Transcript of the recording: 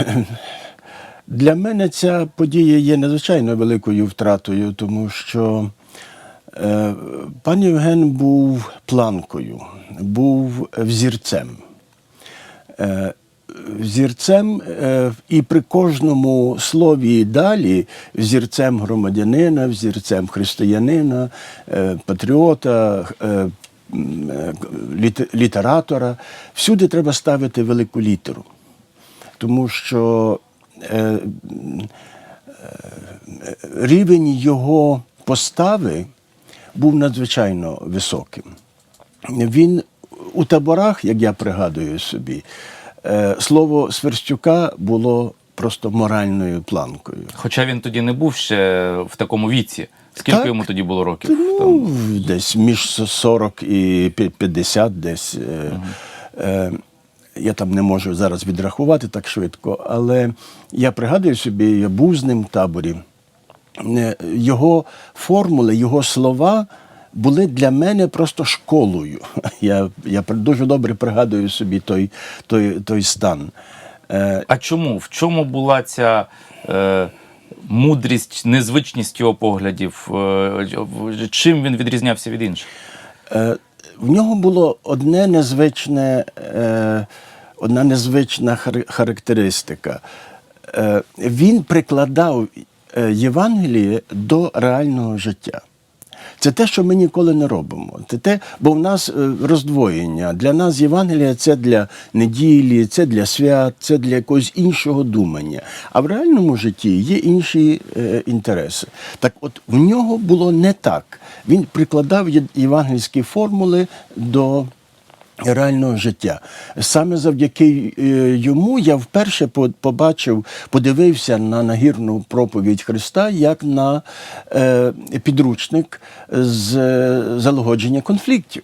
Для мене ця подія є надзвичайно великою втратою, тому що е, пан Євген був планкою, був взірцем. Е, Взірцем е, і при кожному слові далі взірцем громадянина, взірцем християнина, е, патріота, е, е, літе- літератора. Всюди треба ставити велику літеру. Тому що е, е, рівень його постави був надзвичайно високим. Він у таборах, як я пригадую собі, е, слово Сверстюка було просто моральною планкою. Хоча він тоді не був ще в такому віці. Скільки Так. йому тоді було років? Ну, десь між 40 і 50 десь. Е, е, я там не можу зараз відрахувати так швидко, але я пригадую собі, я був з ним в таборі. Е, Його формули, його слова були для мене просто школою. Я, я дуже добре пригадую собі той, той, той стан. Е, А чому? В чому була ця е, мудрість, незвичність його поглядів? Е, чим він відрізнявся від інших? В нього було одне незвичне, е, одна незвична характеристика. Е, Він прикладав е, Євангеліє до реального життя. Це те, що ми ніколи не робимо. Це те, бо в нас е, роздвоєння. Для нас Євангелія це для неділі, це для свят, це для якогось іншого думання. А в реальному житті є інші е, інтереси. Так от в нього було не так. Він прикладав євангельські формули до реального життя. Саме завдяки е, йому я вперше по- побачив, подивився на нагірну проповідь Христа як на е, підручник з е, залагодження конфліктів.